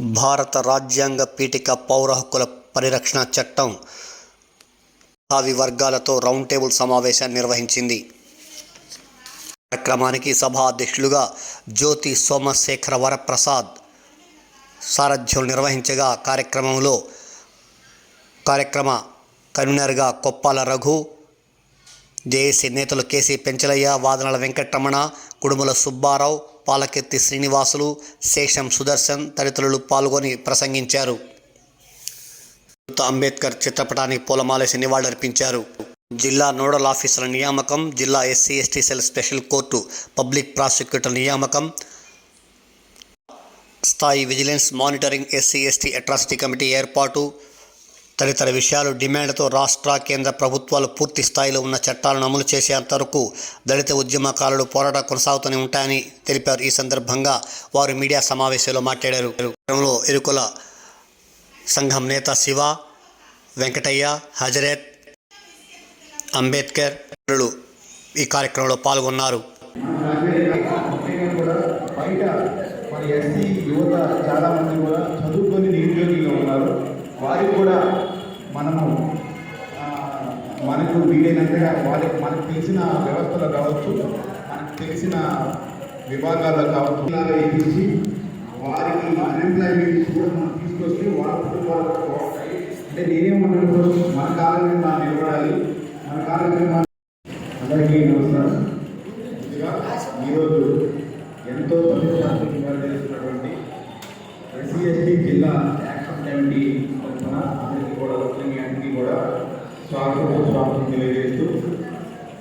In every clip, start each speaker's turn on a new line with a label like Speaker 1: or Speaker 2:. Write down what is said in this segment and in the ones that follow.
Speaker 1: భారత రాజ్యాంగ పీఠిక పౌర హక్కుల పరిరక్షణ చట్టం భావి వర్గాలతో రౌండ్ టేబుల్ సమావేశాన్ని నిర్వహించింది. కార్యక్రమానికి సభా అధ్యక్షులుగా జ్యోతి సోమశేఖర వరప్రసాద్ సారథ్యం నిర్వహించగా కార్యక్రమంలో కార్యక్రమ కన్వీనర్గా కొప్పాల రఘు జేఏసీ నేతలు కేసీ పెంచలయ్య వాదనల వెంకటరమణ కుడుముల సుబ్బారావు పాలకెత్తి శ్రీనివాసులు శేషం సుదర్శన్ తదితరులు పాల్గొని ప్రసంగించారు. అంబేద్కర్ చిత్రపటానికి పూలమాలేసి నివాళులర్పించారు జిల్లా నోడల్ ఆఫీసర్ల నియామకం జిల్లా SC ST cell special court public prosecutor నియామకం స్థాయి vigilance monitoring SC ST atrocity committee ఏర్పాటు తదితర విషయాలు డిమాండ్తో రాష్ట్ర కేంద్ర ప్రభుత్వాలు పూర్తి స్థాయిలో ఉన్న చట్టాలను అమలు చేసేంత వరకు దళిత ఉద్యమకారులు పోరాటం కొనసాగుతూనే ఉంటాయని తెలిపారు. ఈ సందర్భంగా వారు మీడియా సమావేశంలో మాట్లాడారు. కార్యక్రమంలో ఎరుకుల సంఘం నేత శివ వెంకటయ్య హజరత్ అంబేద్కర్ ఇతరులు ఈ కార్యక్రమంలో పాల్గొన్నారు.
Speaker 2: యువత కూడా చదువుకొని నిరుద్యోగిగా ఉన్నారు. వారికి కూడా మనము మనకు వీలైనంతగా వారికి మనకు తెలిసిన వ్యవస్థలో కావచ్చు మనకు తెలిసిన విభాగాల్లో కావచ్చు ఇలాగ ఇప్పించి వారికి అన్ఎంప్లాయ్మెంట్ కూడా మనం తీసుకొచ్చి వాళ్ళ కుటుంబాలకు అంటే నేనేమన్నాను మన కాలం మనం నిలబడాలి. మన కాలం మనం అందరికీ నమస్కారం. ముందుగా ఈరోజు ఎంతో ప్రతిష్టాత్మక చేస్తున్నటువంటి ఎస్సీ ఎస్టీ జిల్లా యాక్షన్ కమిటీ తరఫున అందరికీ కూడా ముఖ్యంగా అందరికీ కూడా స్వాగతం స్వాగతం తెలియజేస్తూ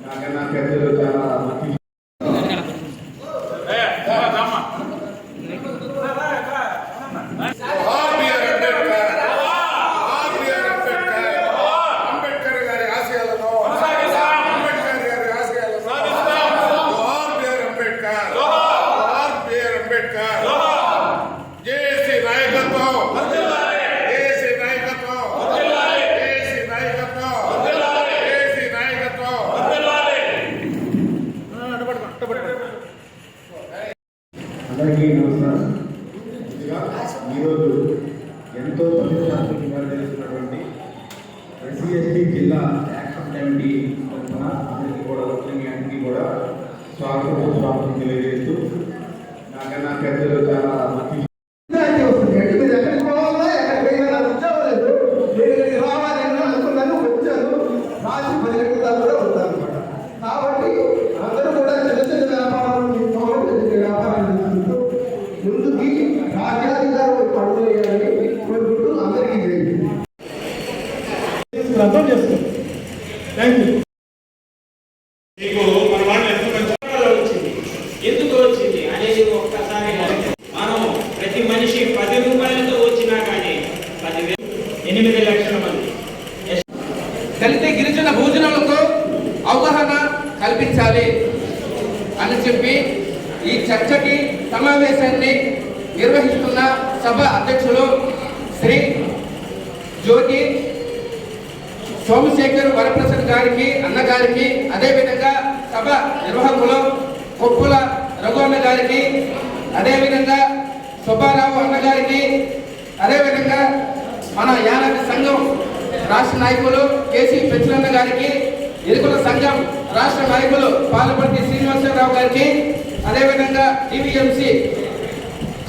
Speaker 2: నాకన్నా పెద్దలు చాలా మంచి
Speaker 3: అంబేద్కర్ గారి ఆశయాలను అంబేద్కర్ గారి ఆశయాలను జోహార్ బిఆర్ అంబేద్కర్ జోహార్ బిఆర్ అంబేద్కర్ జేఏసీ నాయకత్వం జేఏసీ నాయకత్వం జేఏసీ నాయకత్వం జేఏసీ నాయకత్వం
Speaker 2: అందరికీ నమస్కారం ఈరోజు ఎంతో ప్రతిష్టాత్మక చేస్తున్నటువంటి ఎస్సీ ఎస్టీ జిల్లా యాక్షన్ కమిటీ తరఫున అందరికీ కూడా ముఖ్యంగా అందరికీ కూడా స్వాగతం స్వాగతం తెలియజేస్తూ నాకన్నా పెద్దలు చాలా
Speaker 4: అర్థం చేసుకోండి థ్యాంక్ యూ
Speaker 5: మీకు మన వాళ్ళు ఎంత మంచి వచ్చింది? ఎందుకు వచ్చింది? అనేది ఒక్కసారి మనం ప్రతి మనిషి పది రూపాయలతో వచ్చినా కానీ పదివేలు ఎనిమిది లక్షల మంది.
Speaker 6: దళిత గిరిజన భోజనాలతో అవగాహన కల్పించాలి అని చెప్పి ఈ చర్చకి సమావేశాన్ని నిర్వహిస్తున్న సభ అధ్యక్షులు శ్రీ జ్యోతి సోమశేఖర్ వరప్రసాద్ గారికి అన్నగారికి అదేవిధంగా సభ నిర్వాహకులు కొప్పుల రఘు అన్న గారికి అదేవిధంగా సుబ్బారావు అన్నగారికి అదేవిధంగా మన యానాది సంఘం రాష్ట్ర నాయకులు కేసీ పెచ్చలన్న గారికి ఇరుకుల సంఘం రాష్ట్ర నాయకులు పాలపర్తి శ్రీనివాసరావు గారికి అదేవిధంగా టీవీఎంసీ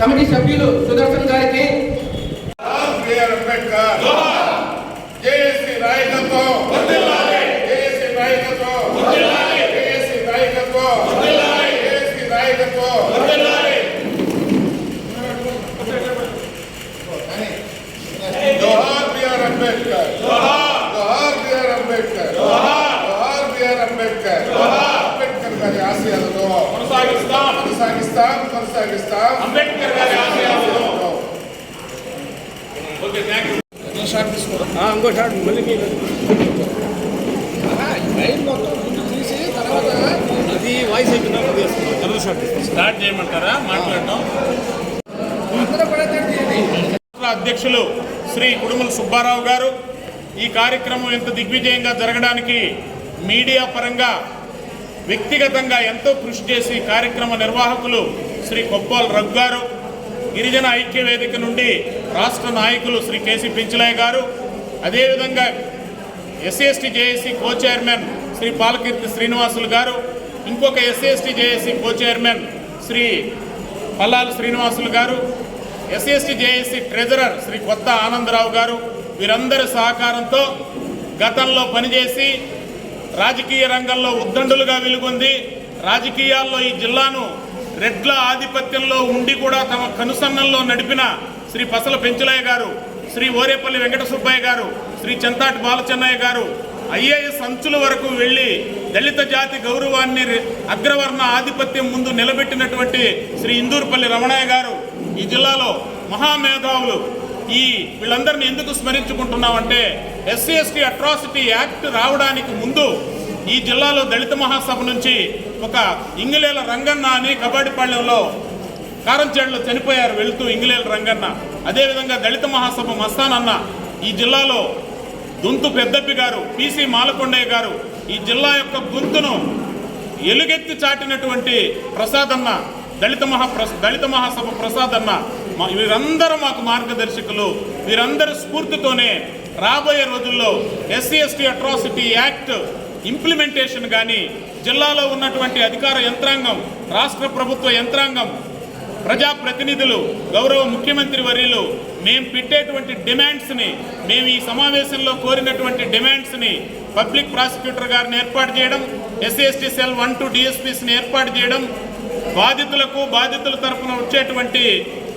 Speaker 6: కమిటీ సభ్యులు సుదర్శన్ గారికి.
Speaker 3: అంబేద్కర్.
Speaker 5: కొనసాగిస్తాం
Speaker 3: కొనసాగిస్తాం కొనసాగిస్తాం
Speaker 5: అంబేద్కర్ గారి ఆశయాలను ఓకే థ్యాంక్ యూ
Speaker 4: ఇంకో షాట్ మళ్ళీ మీకు అది వాయిస్ అయిపోయిందా షాట్
Speaker 5: స్టార్ట్ చేయమంటారా? మాట్లాడటం. రాష్ట్ర అధ్యక్షులు శ్రీ కుడుమల సుబ్బారావు గారు ఈ కార్యక్రమం ఎంత దిగ్విజయంగా జరగడానికి మీడియా పరంగా వ్యక్తిగతంగా ఎంతో కృషి చేసి కార్యక్రమ నిర్వాహకులు శ్రీ కొప్పాల్ రఘు గారు
Speaker 7: గిరిజన ఐక్య వేదిక నుండి రాష్ట్ర నాయకులు శ్రీ కేసీ పించలయ్య గారు అదేవిధంగా SC ST JAC co chairman Shri Palakeerthi Srinivasulu గారు ఇంకొక SC ST JAC co chairman Shri Pallalu Srinivasulu గారు ఎస్సీఎస్టీ జేఏసీ ట్రెజరర్ శ్రీ కొత్త ఆనందరావు గారు వీరందరి సహకారంతో గతంలో పనిచేసి రాజకీయ రంగంలో ఉద్దండులుగా వెలుగొంది. రాజకీయాల్లో ఈ జిల్లాను రెడ్ల ఆధిపత్యంలో ఉండి కూడా తమ కనుసన్నల్లో నడిపిన శ్రీ పసల పెంచులయ్య గారు శ్రీ ఓరేపల్లి వెంకట సుబ్బయ్య గారు శ్రీ చెంతాటి బాలచెన్నయ్య గారు ఐఏఎస్ అంచుల వరకు వెళ్ళి దళిత జాతి గౌరవాన్ని అగ్రవర్ణ ఆధిపత్యం ముందు నిలబెట్టినటువంటి శ్రీ ఇందూరుపల్లి రమణయ్య గారు ఈ జిల్లాలో మహామేధావులు. ఈ వీళ్ళందరినీ ఎందుకు స్మరించుకుంటున్నామంటే ఎస్సీ ఎస్టీ అట్రాసిటీ యాక్ట్ రావడానికి ముందు ఈ జిల్లాలో దళిత మహాసభ నుంచి ఒక ఇంగిలేల రంగన్న అని కబడ్డీపాళ్యంలో కారంచేడులో చనిపోయారు వెళుతూ ఇంగిలేల రంగన్న. అదేవిధంగా దళిత మహాసభ మస్తానన్న ఈ జిల్లాలో దుంతు పెద్దప్పి గారు పిసి మాలకొండయ్య గారు ఈ జిల్లా యొక్క గొంతును ఎలుగెత్తి చాటినటువంటి ప్రసాదన్న దళిత మహా ప్రస- దళిత మహాసభ ప్రసాదన్న వీరందరూ మాకు మార్గదర్శకులు. వీరందరి స్ఫూర్తితోనే రాబోయే రోజుల్లో SC ST atrocity act implementation కానీ జిల్లాలో ఉన్నటువంటి అధికార యంత్రాంగం రాష్ట్ర ప్రభుత్వ యంత్రాంగం ప్రజాప్రతినిధులు గౌరవ ముఖ్యమంత్రి వర్యులు మేము పెట్టేటువంటి డిమాండ్స్ని మేము ఈ సమావేశంలో కోరినటువంటి డిమాండ్స్ని పబ్లిక్ ప్రాసిక్యూటర్ గారిని ఏర్పాటు చేయడం ఎస్సీ సెల్ వన్ టూ డిఎస్పీస్ని ఏర్పాటు చేయడం బాధితులకు బాధితుల తరఫున వచ్చేటువంటి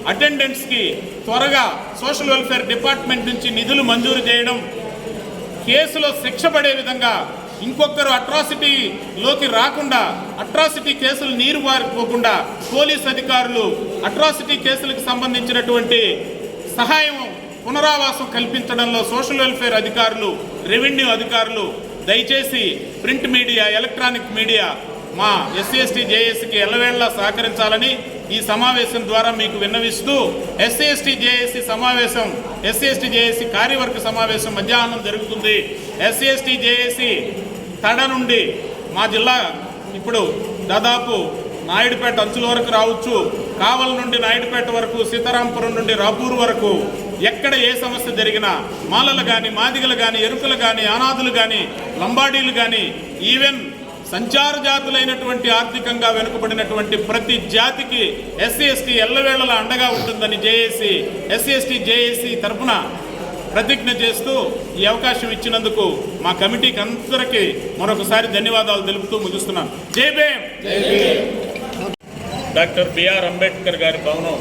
Speaker 7: అటెండెంట్స్కి త్వరగా సోషల్ వెల్ఫేర్ డిపార్ట్మెంట్ నుంచి నిధులు మంజూరు చేయడం కేసులో శిక్ష పడే విధంగా ఇంకొకరు అట్రాసిటీలోకి రాకుండా అట్రాసిటీ కేసులు నీరు వారిపోకుండా పోలీస్ అధికారులు అట్రాసిటీ కేసులకు సంబంధించినటువంటి సహాయం పునరావాసం కల్పించడంలో సోషల్ వెల్ఫేర్ అధికారులు రెవెన్యూ అధికారులు దయచేసి ప్రింట్ మీడియా ఎలక్ట్రానిక్ మీడియా మా ఎస్సీఎస్టీ జేఏసీకి ఎల్లవేళ్ళా సహకరించాలని ఈ సమావేశం ద్వారా మీకు విన్నవిస్తూ ఎస్సీఎస్టీ జేఏసీ సమావేశం ఎస్సీఎస్టీ జేఏసీ కార్యవర్గ సమావేశం మధ్యాహ్నం జరుగుతుంది. ఎస్సీఎస్టీ జేఏసీ తడ నుండి మా జిల్లా ఇప్పుడు దాదాపు నాయుడుపేట అంచుల వరకు రావచ్చు. కావల నుండి నాయుడుపేట వరకు సీతారాంపురం నుండి రాపూర్ వరకు ఎక్కడ ఏ సమస్య జరిగినా మాలలు కానీ మాదిగలు కానీ ఎరుకలు కానీ అనాథులు కానీ లంబాడీలు కానీ ఈవెన్ సంచార జాతులైనటువంటి ఆర్థికంగా వెనుకబడినటువంటి ప్రతి జాతికి ఎస్సీ ఎస్టీ ఎల్లవేళలా అండగా ఉంటుందని జేఏసీ ఎస్సీ ఎస్టీ జేఏసీ తరఫున ప్రతిజ్ఞ చేస్తూ ఈ అవకాశం ఇచ్చినందుకు మా కమిటీకి అందరికీ మరొకసారి ధన్యవాదాలు తెలుపుతూ ముగిస్తున్నాను. జై భీమ్! డాక్టర్ బిఆర్ అంబేద్కర్ గారి భవనం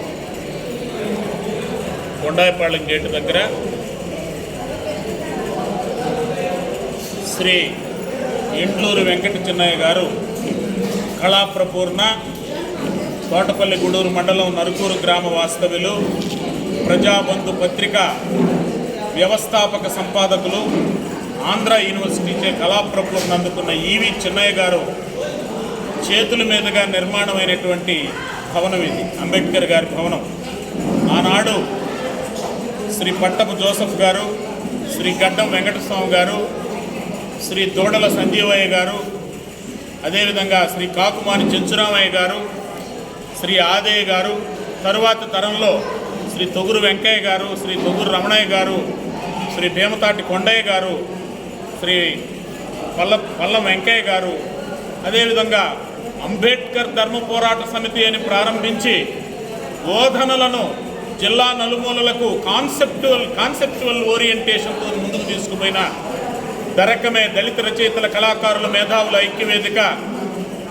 Speaker 7: కొండాయపాళెం గేటు దగ్గర శ్రీ ఇంట్లూరు వెంకట చిన్నయ్య గారు కళాప్రపూర్ణ తోటపల్లి గూడూరు మండలం నరుకూరు గ్రామ వాస్తవ్యులు ప్రజాబంధు పత్రిక వ్యవస్థాపక సంపాదకులు ఆంధ్ర యూనివర్సిటీచే కళాప్రభులను అందుకున్న ఈవి చిన్నయ్య గారు చేతుల మీదుగా నిర్మాణమైనటువంటి భవనం ఇది అంబేద్కర్ గారి భవనం. ఆనాడు శ్రీ పట్టపు జోసఫ్ గారు శ్రీ గడ్డం వెంకటస్వామి గారు శ్రీ దూడల సంజీవయ్య గారు అదేవిధంగా శ్రీ కాకుమాని చెంచురామయ్య గారు శ్రీ ఆదయ్య గారు తరువాత తరంలో శ్రీ తొగురు వెంకయ్య గారు శ్రీ తొగురు రమణయ్య గారు శ్రీ భీమతాటి కొండయ్య గారు శ్రీ పల్ల పల్లం వెంకయ్య గారు అదేవిధంగా అంబేద్కర్ ధర్మ పోరాట సమితి అని ప్రారంభించి బోధనలను జిల్లా నలుమూలలకు కాన్సెప్టువల్ కాన్సెప్చువల్ ఓరియంటేషన్తో ముందుకు తీసుకుపోయిన దరకమే దళిత రచయితల కళాకారుల మేధావుల ఐక్యవేదిక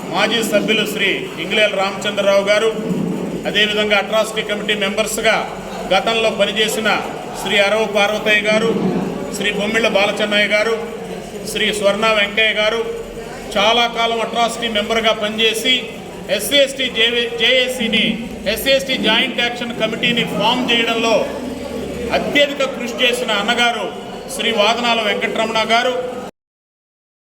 Speaker 7: మాజీ సభ్యులు శ్రీ ఇంగ్లేల్ రామచంద్రరావు గారు అదేవిధంగా అట్రాసిటీ కమిటీ మెంబర్స్గా గతంలో పనిచేసిన శ్రీ అరవ పార్వతయ్య గారు శ్రీ బొమ్మిళ్ళ బాలచెన్నయ్య గారు శ్రీ స్వర్ణ వెంకయ్య గారు చాలా కాలం అట్రాసిటీ మెంబర్గా పనిచేసి ఎస్సీ ఎస్టీ జేఏ జేఏసీని ఎస్సీ ఎస్టీ జాయింట్ యాక్షన్ కమిటీని ఫామ్ చేయడంలో అత్యధిక కృషి చేసిన అన్నగారు శ్రీ వాదనాల వెంకటరమణ గారు